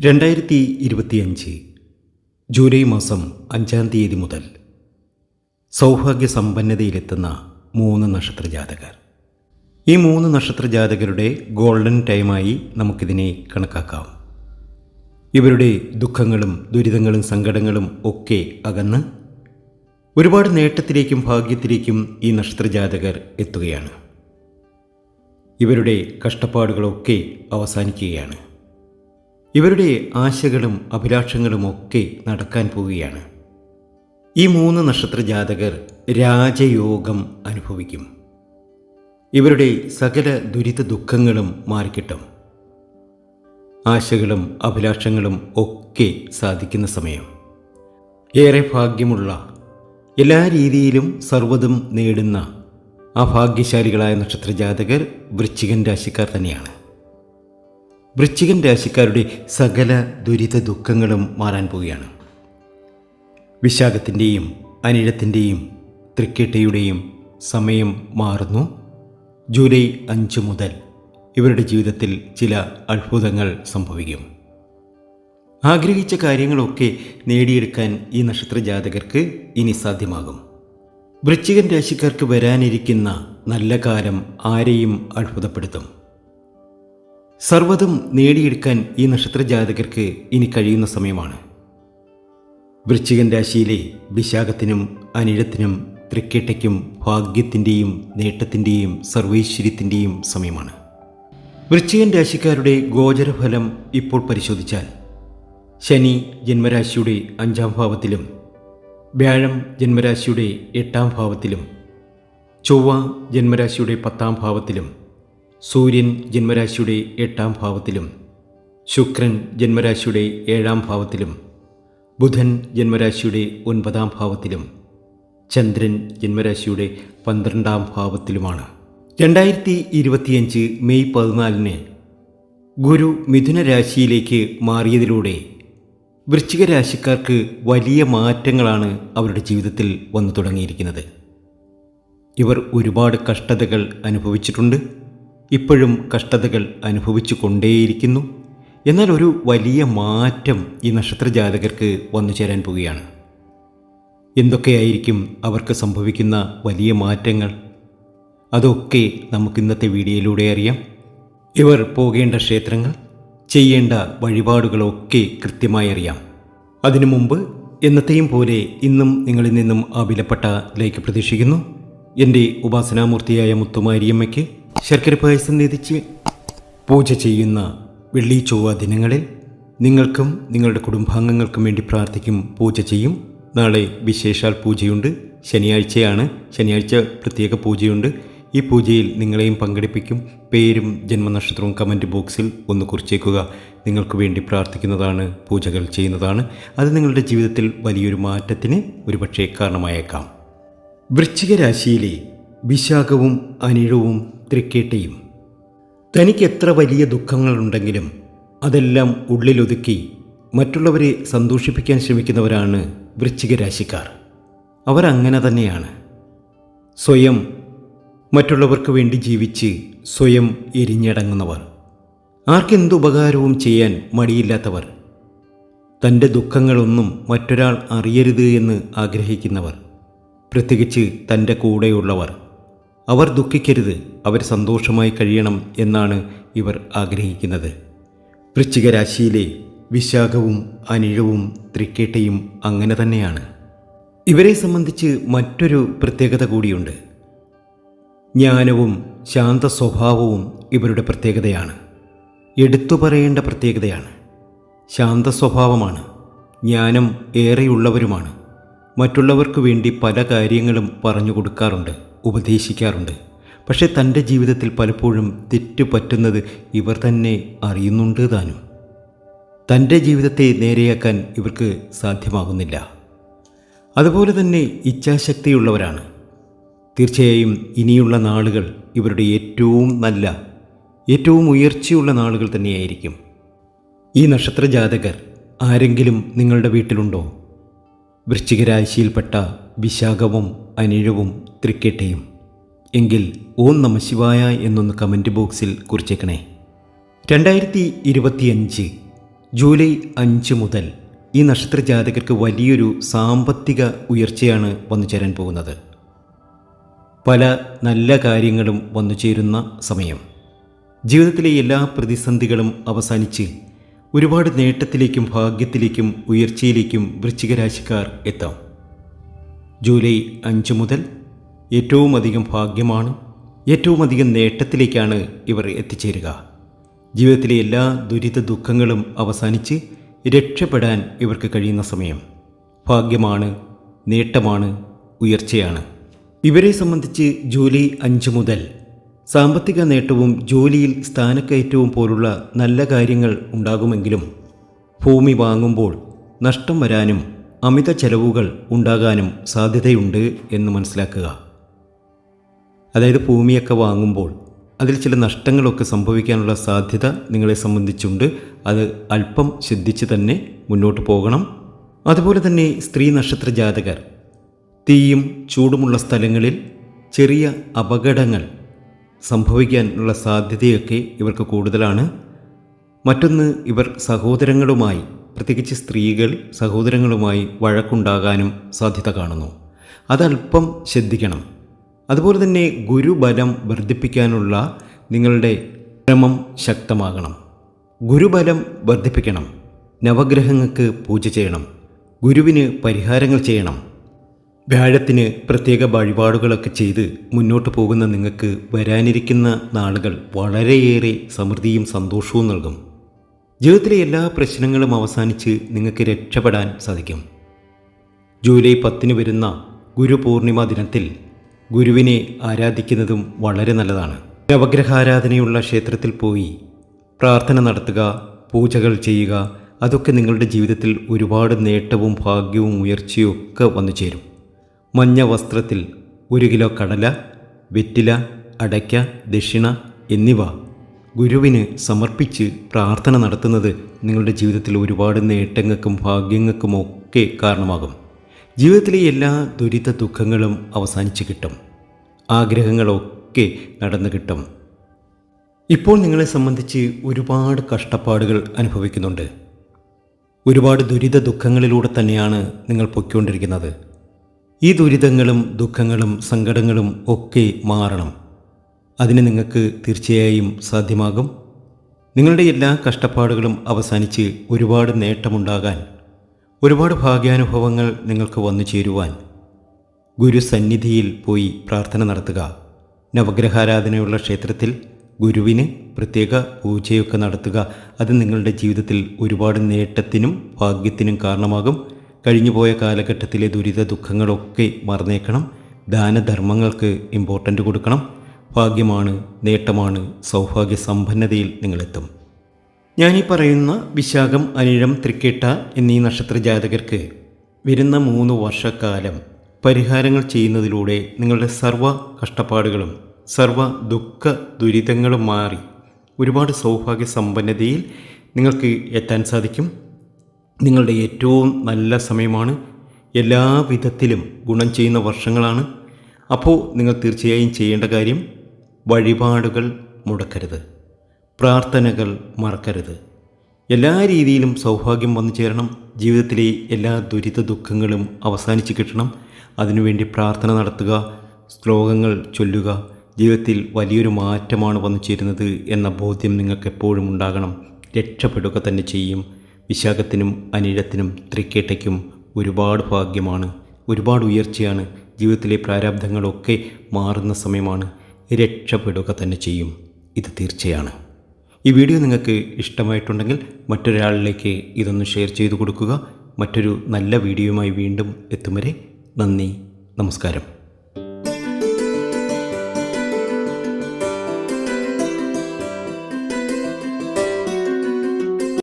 രണ്ടായിരത്തി ഇരുപത്തിയഞ്ച് ജൂലൈ മാസം അഞ്ചാം തീയതി മുതൽ സൗഭാഗ്യ സമ്പന്നതയിലെത്തുന്ന മൂന്ന് നക്ഷത്ര ജാതകർ ഈ മൂന്ന് നക്ഷത്ര ജാതകരുടെ ഗോൾഡൻ ടൈമായി നമുക്കിതിനെ കണക്കാക്കാം. ഇവരുടെ ദുഃഖങ്ങളും ദുരിതങ്ങളും സങ്കടങ്ങളും ഒക്കെ അകന്ന് ഒരുപാട് നേട്ടത്തിലേക്കും ഭാഗ്യത്തിലേക്കും ഈ നക്ഷത്ര ജാതകർ എത്തുകയാണ്. ഇവരുടെ കഷ്ടപ്പാടുകളൊക്കെ അവസാനിക്കുകയാണ്. ഇവരുടെ ആശകളും അഭിലാഷങ്ങളും ഒക്കെ നടക്കാൻ പോവുകയാണ്. ഈ മൂന്ന് നക്ഷത്ര ജാതകർ രാജയോഗം അനുഭവിക്കും. ഇവരുടെ സകല ദുരിത ദുഃഖങ്ങളും മാറിക്കിട്ടും. ആശകളും അഭിലാഷങ്ങളും ഒക്കെ സാധിക്കുന്ന സമയം. ഏറെ ഭാഗ്യമുള്ള എല്ലാ രീതിയിലും സർവതും നേടുന്ന ആ ഭാഗ്യശാലികളായ നക്ഷത്ര ജാതകർ വൃശ്ചികൻ രാശിക്കാർ തന്നെയാണ്. വൃശ്ചികൻ രാശിക്കാരുടെ സകല ദുരിത ദുഃഖങ്ങളും മാറാൻ പോവുകയാണ്. വിശാഖത്തിന്റെയും അനിഴത്തിന്റെയും തൃക്കേട്ടയുടെയും സമയം മാറുന്നു. ജൂലൈ അഞ്ച് മുതൽ ഇവരുടെ ജീവിതത്തിൽ ചില അത്ഭുതങ്ങൾ സംഭവിക്കും. ആഗ്രഹിച്ച കാര്യങ്ങളൊക്കെ നേടിയെടുക്കാൻ ഈ നക്ഷത്ര ജാതകർക്ക് ഇനി സാധ്യമാകും. വൃശ്ചികൻ രാശിക്കാർക്ക് വരാനിരിക്കുന്ന നല്ല കാലം ആരെയും അത്ഭുതപ്പെടുത്തും. സർവതും നേടിയെടുക്കാൻ ഈ നക്ഷത്ര ജാതകർക്ക് ഇനി കഴിയുന്ന സമയമാണ്. വൃശ്ചികൻ രാശിയിലെ വിശാഖത്തിനും അനിഴത്തിനും തൃക്കേട്ടയ്ക്കും ഭാഗ്യത്തിന്റെയും നേട്ടത്തിന്റെയും സർവൈശ്വര്യത്തിന്റെയും സമയമാണ്. വൃശ്ചികൻ രാശിക്കാരുടെ ഗോചരഫലം ഇപ്പോൾ പരിശോധിച്ചാൽ ശനി ജന്മരാശിയുടെ അഞ്ചാം ഭാവത്തിലും വ്യാഴം ജന്മരാശിയുടെ എട്ടാം ഭാവത്തിലും ചൊവ്വ ജന്മരാശിയുടെ പത്താം ഭാവത്തിലും സൂര്യൻ ജന്മരാശിയുടെ എട്ടാം ഭാവത്തിലും ശുക്രൻ ജന്മരാശിയുടെ ഏഴാം ഭാവത്തിലും ബുധൻ ജന്മരാശിയുടെ ഒൻപതാം ഭാവത്തിലും ചന്ദ്രൻ ജന്മരാശിയുടെ പന്ത്രണ്ടാം ഭാവത്തിലുമാണ്. രണ്ടായിരത്തി ഇരുപത്തിയഞ്ച് മെയ് പതിനാലിന് ഗുരു മിഥുന രാശിയിലേക്ക് മാറിയതിലൂടെ വൃശ്ചിക രാശിക്കാർക്ക് വലിയ മാറ്റങ്ങളാണ് അവരുടെ ജീവിതത്തിൽ വന്നു തുടങ്ങിയിരിക്കുന്നത്. ഇവർ ഒരുപാട് കഷ്ടതകൾ അനുഭവിച്ചിട്ടുണ്ട്. ഇപ്പോഴും കഷ്ടതകൾ അനുഭവിച്ചു കൊണ്ടേയിരിക്കുന്നു എന്നാൽ ഒരു വലിയ മാറ്റം ഈ നക്ഷത്രജാതകർക്ക് വന്നു ചേരാൻ പോവുകയാണ്. എന്തൊക്കെയായിരിക്കും അവർക്ക് സംഭവിക്കുന്ന വലിയ മാറ്റങ്ങൾ? അതൊക്കെ നമുക്ക് ഇന്നത്തെ വീഡിയോയിലൂടെ അറിയാം. ഇവർ പോകേണ്ട ക്ഷേത്രങ്ങൾ ചെയ്യേണ്ട വഴിപാടുകളൊക്കെ കൃത്യമായി അറിയാം. അതിനു മുമ്പ് എന്നത്തെയും പോലെ ഇന്നും നിങ്ങളിൽ നിന്നും ആ വിലപ്പെട്ട ലൈക്ക് പ്രതീക്ഷിക്കുന്നു. എന്റെ ഉപാസനാമൂർത്തിയായ മുത്തുമാരിയമ്മയ്ക്ക് ശർക്കര പായസം നിധിച്ച് പൂജ ചെയ്യുന്ന വെള്ളി ചൊവ്വ ദിനങ്ങളിൽ നിങ്ങൾക്കും നിങ്ങളുടെ കുടുംബാംഗങ്ങൾക്കും വേണ്ടി പ്രാർത്ഥിക്കും പൂജ ചെയ്യും. നാളെ വിശേഷാൽ പൂജയുണ്ട്. ശനിയാഴ്ചയാണ്. ശനിയാഴ്ച പ്രത്യേക പൂജയുണ്ട്. ഈ പൂജയിൽ നിങ്ങളെയും പങ്കെടുപ്പിക്കും. പേരും ജന്മനക്ഷത്രവും കമന്റ് ബോക്സിൽ ഒന്ന് കുറിച്ചേക്കുക. നിങ്ങൾക്ക് വേണ്ടി പ്രാർത്ഥിക്കുന്നതാണ് പൂജകൾ ചെയ്യുന്നതാണ്. അത് നിങ്ങളുടെ ജീവിതത്തിൽ വലിയൊരു മാറ്റത്തിന് ഒരുപക്ഷെ കാരണമായേക്കാം. വൃശ്ചിക രാശിയിലെ വിശാഖവും അനിഴവും തൃക്കേട്ടയും തനിക്ക് എത്ര വലിയ ദുഃഖങ്ങളുണ്ടെങ്കിലും അതെല്ലാം ഉള്ളിലൊതുക്കി മറ്റുള്ളവരെ സന്തോഷിപ്പിക്കാൻ ശ്രമിക്കുന്നവരാണ് വൃശ്ചിക രാശിക്കാർ അവർ അങ്ങനെ തന്നെയാണ്. സ്വയം മറ്റുള്ളവർക്ക് വേണ്ടി ജീവിച്ച് സ്വയം എരിഞ്ഞടങ്ങുന്നവർ. ആർക്കെന്തുപകാരവും ചെയ്യാൻ മടിയില്ലാത്തവർ. തന്റെ ദുഃഖങ്ങളൊന്നും മറ്റൊരാൾ അറിയരുത് എന്ന് ആഗ്രഹിക്കുന്നവർ. പ്രത്യേകിച്ച് തന്റെ കൂടെയുള്ളവർ. അവർ ദുഃഖിക്കരുത് അവർ സന്തോഷമായി കഴിയണം എന്നാണ് ഇവർ ആഗ്രഹിക്കുന്നത്. വൃശ്ചികരാശിയിലെ വിശാഖവും അനിഴവും തൃക്കേട്ടയും അങ്ങനെ തന്നെയാണ്. ഇവരെ സംബന്ധിച്ച് മറ്റൊരു പ്രത്യേകത കൂടിയുണ്ട്. ജ്ഞാനവും ശാന്ത സ്വഭാവവും ഇവരുടെ പ്രത്യേകതയാണ്. എടുത്തു പറയേണ്ട പ്രത്യേകതയാണ്. ശാന്ത സ്വഭാവമാണ് ജ്ഞാനം ഏറെയുള്ളവരുമാണ്. മറ്റുള്ളവർക്ക് വേണ്ടി പല കാര്യങ്ങളും പറഞ്ഞു കൊടുക്കാറുണ്ട്. ഉപദേശിക്കാറുണ്ട്. പക്ഷേ തന്റെ ജീവിതത്തിൽ പലപ്പോഴും തെറ്റുപറ്റുന്നത് ഇവർ തന്നെ അറിയുന്നുണ്ട് താനും. തന്റെ ജീവിതത്തെ നേരെയാക്കാൻ ഇവർക്ക് സാധ്യമാകുന്നില്ല. അതുപോലെ തന്നെ ഇച്ഛാശക്തിയുള്ളവരാണ്. തീർച്ചയായും ഇനിയുള്ള നാളുകൾ ഇവരുടെ ഏറ്റവും നല്ല ഏറ്റവും ഉയർച്ചയുള്ള നാളുകൾ തന്നെയായിരിക്കും. ഈ നക്ഷത്ര ജാതകർ ആരെങ്കിലും നിങ്ങളുടെ വീട്ടിലുണ്ടോ? വൃശ്ചിക രാശിയിൽപ്പെട്ട വിശാഖവും അനിഴവും തൃക്കേട്ടയും എങ്കിൽ ഓം നമ ശിവായ എന്നൊന്ന് കമന്റ് ബോക്സിൽ കുറിച്ചേക്കണേ. രണ്ടായിരത്തി ഇരുപത്തിയഞ്ച് ജൂലൈ അഞ്ച് മുതൽ ഈ നക്ഷത്ര ജാതകർക്ക് വലിയൊരു സാമ്പത്തിക ഉയർച്ചയാണ് വന്നു ചേരാൻ പോകുന്നത്. പല നല്ല കാര്യങ്ങളും വന്നു ചേരുന്ന സമയം. ജീവിതത്തിലെ എല്ലാ പ്രതിസന്ധികളും അവസാനിച്ച് ഒരുപാട് നേട്ടത്തിലേക്കും ഭാഗ്യത്തിലേക്കും ഉയർച്ചയിലേക്കും വൃശ്ചികരാശിക്കാർ എത്താം. ജൂലൈ അഞ്ച് മുതൽ ഏറ്റവും അധികം ഭാഗ്യമാണ് ഏറ്റവും അധികം നേട്ടത്തിലേക്കാണ് ഇവർ എത്തിച്ചേരുക. ജീവിതത്തിലെ എല്ലാ ദുരിത ദുഃഖങ്ങളും അവസാനിച്ച് രക്ഷപ്പെടാൻ ഇവർക്ക് കഴിയുന്ന സമയം. ഭാഗ്യമാണ് നേട്ടമാണ് ഉയർച്ചയാണ്. ഇവരെ സംബന്ധിച്ച് ജൂലൈ അഞ്ച് മുതൽ സാമ്പത്തിക നേട്ടവും ജോലിയിൽ സ്ഥാനക്കയറ്റവും പോലുള്ള നല്ല കാര്യങ്ങൾ ഉണ്ടാകുമെങ്കിലും ഭൂമി വാങ്ങുമ്പോൾ നഷ്ടം വരാനും അമിത ചെലവുകൾ ഉണ്ടാകാനും സാധ്യതയുണ്ട് എന്ന് മനസ്സിലാക്കുക. അതായത് ഭൂമിയൊക്കെ വാങ്ങുമ്പോൾ അതിൽ ചില നഷ്ടങ്ങളൊക്കെ സംഭവിക്കാനുള്ള സാധ്യത നിങ്ങളെ സംബന്ധിച്ചുണ്ട്. അത് അല്പം ശ്രദ്ധിച്ച് തന്നെ മുന്നോട്ട് പോകണം. അതുപോലെ തന്നെ സ്ത്രീ നക്ഷത്ര ജാതകർ തീയും ചൂടുമുള്ള സ്ഥലങ്ങളിൽ ചെറിയ അപകടങ്ങൾ സംഭവിക്കാനുള്ള സാധ്യതയൊക്കെ ഇവർക്ക് കൂടുതലാണ്. മറ്റൊന്ന് ഇവർ സഹോദരങ്ങളുമായി പ്രത്യേകിച്ച് സ്ത്രീകൾ സഹോദരങ്ങളുമായി വഴക്കുണ്ടാകാനും സാധ്യത കാണുന്നു. അതല്പം ശ്രദ്ധിക്കണം. അതുപോലെ തന്നെ ഗുരുബലം വർദ്ധിപ്പിക്കാനുള്ള നിങ്ങളുടെ ശ്രമം ശക്തമാകണം. ഗുരുബലം വർദ്ധിപ്പിക്കണം. നവഗ്രഹങ്ങൾക്ക് പൂജ ചെയ്യണം. ഗുരുവിന് പരിഹാരങ്ങൾ ചെയ്യണം. വ്യാഴത്തിന് പ്രത്യേക വഴിപാടുകളൊക്കെ ചെയ്ത് മുന്നോട്ട് പോകുന്ന നിങ്ങൾക്ക് വരാനിരിക്കുന്ന നാളുകൾ വളരെയേറെ സമൃദ്ധിയും സന്തോഷവും നൽകും. ജീവിതത്തിലെ എല്ലാ പ്രശ്നങ്ങളും അവസാനിച്ച് നിങ്ങൾക്ക് രക്ഷപ്പെടാൻ സാധിക്കും. ജൂലൈ പത്തിന് വരുന്ന ഗുരുപൂർണിമ ദിനത്തിൽ ഗുരുവിനെ ആരാധിക്കുന്നതും വളരെ നല്ലതാണ്. നവഗ്രഹാരാധനയുള്ള ക്ഷേത്രത്തിൽ പോയി പ്രാർത്ഥന നടത്തുക പൂജകൾ ചെയ്യുക അതൊക്കെ നിങ്ങളുടെ ജീവിതത്തിൽ ഒരുപാട് നേട്ടവും ഭാഗ്യവും ഉയർച്ചയും ഒക്കെ വന്നു ചേരും. മഞ്ഞ വസ്ത്രത്തിൽ ഒരു കിലോ കടല വെറ്റില അടയ്ക്ക ദക്ഷിണ എന്നിവ ഗുരുവിന് സമർപ്പിച്ച് പ്രാർത്ഥന നടത്തുന്നത് നിങ്ങളുടെ ജീവിതത്തിൽ ഒരുപാട് നേട്ടങ്ങൾക്കും ഭാഗ്യങ്ങൾക്കും ഒക്കെ കാരണമാകും. ജീവിതത്തിലെ എല്ലാ ദുരിത ദുഃഖങ്ങളും അവസാനിച്ചു കിട്ടും. ആഗ്രഹങ്ങളൊക്കെ നടന്നു കിട്ടും. ഇപ്പോൾ നിങ്ങളെ സംബന്ധിച്ച് ഒരുപാട് കഷ്ടപ്പാടുകൾ അനുഭവിക്കുന്നുണ്ട്. ഒരുപാട് ദുരിത ദുഃഖങ്ങളിലൂടെ തന്നെയാണ് നിങ്ങൾ പൊയ്ക്കൊണ്ടിരിക്കുന്നത്. ഈ ദുരിതങ്ങളും ദുഃഖങ്ങളും സങ്കടങ്ങളും ഒക്കെ മാറണം. അതിന് നിങ്ങൾക്ക് തീർച്ചയായും സാധ്യമാകും. നിങ്ങളുടെ എല്ലാ കഷ്ടപ്പാടുകളും അവസാനിച്ച് ഒരുപാട് നേട്ടമുണ്ടാകാൻ ഒരുപാട് ഭാഗ്യാനുഭവങ്ങൾ നിങ്ങൾക്ക് വന്നു ചേരുവാൻ ഗുരുസന്നിധിയിൽ പോയി പ്രാർത്ഥന നടത്തുക. നവഗ്രഹാരാധനയുള്ള ക്ഷേത്രത്തിൽ ഗുരുവിന് പ്രത്യേക പൂജയൊക്കെ നടത്തുക. അത് നിങ്ങളുടെ ജീവിതത്തിൽ ഒരുപാട് നേട്ടത്തിനും ഭാഗ്യത്തിനും കാരണമാകും. കഴിഞ്ഞുപോയ കാലഘട്ടത്തിലെ ദുരിത ദുഃഖങ്ങളൊക്കെ മറന്നേക്കണം. ദാനധർമ്മങ്ങൾക്ക് ഇമ്പോർട്ടന്റ് കൊടുക്കണം. ഭാഗ്യമാണ് നേട്ടമാണ് സൗഭാഗ്യ സമ്പന്നതയിൽ നിങ്ങളെത്തും. ഞാനീ പറയുന്ന വിശാഖം അനിഴം തൃക്കേട്ട എന്നീ നക്ഷത്ര ജാതകർക്ക് വരുന്ന മൂന്ന് വർഷക്കാലം പരിഹാരങ്ങൾ ചെയ്യുന്നതിലൂടെ നിങ്ങളുടെ സർവ കഷ്ടപ്പാടുകളും സർവ ദുഃഖ ദുരിതങ്ങളും മാറി ഒരുപാട് സൗഭാഗ്യ സമ്പന്നതയിൽ നിങ്ങൾക്ക് എത്താൻ സാധിക്കും. നിങ്ങളുടെ ഏറ്റവും നല്ല സമയമാണ്. എല്ലാ വിധത്തിലും ഗുണം ചെയ്യുന്ന വർഷങ്ങളാണ്. അപ്പോൾ നിങ്ങൾ തീർച്ചയായും ചെയ്യേണ്ട കാര്യം വഴിപാടുകൾ മുടക്കരുത്. പ്രാർത്ഥനകൾ മറക്കരുത്. എല്ലാ രീതിയിലും സൗഭാഗ്യം വന്നു ചേരണം. ജീവിതത്തിലെ എല്ലാ ദുരിത ദുഃഖങ്ങളും അവസാനിച്ച് കിട്ടണം. അതിനുവേണ്ടി പ്രാർത്ഥന നടത്തുക ശ്ലോകങ്ങൾ ചൊല്ലുക. ജീവിതത്തിൽ വലിയൊരു മാറ്റമാണ് വന്നു ചേരുന്നത് എന്ന ബോധ്യം നിങ്ങൾക്ക് എപ്പോഴും ഉണ്ടാകണം. രക്ഷപ്പെടുക തന്നെ ചെയ്യും. വിശാഖത്തിനും അനിഴത്തിനും തൃക്കേട്ടയ്ക്കും ഒരുപാട് ഭാഗ്യമാണ്. ഒരുപാട് ഉയർച്ചയാണ്. ജീവിതത്തിലെ പ്രാരാബ്ധങ്ങളൊക്കെ മാറുന്ന സമയമാണ്. രക്ഷപ്പെടുക തന്നെ ചെയ്യും. ഇത് തീർച്ചയാണ്. ഈ വീഡിയോ നിങ്ങൾക്ക് ഇഷ്ടമായിട്ടുണ്ടെങ്കിൽ മറ്റൊരാളിലേക്ക് ഇതൊന്ന് ഷെയർ ചെയ്തു കൊടുക്കുക. മറ്റൊരു നല്ല വീഡിയോയുമായി വീണ്ടും എത്തും വരെ നന്ദി നമസ്കാരം.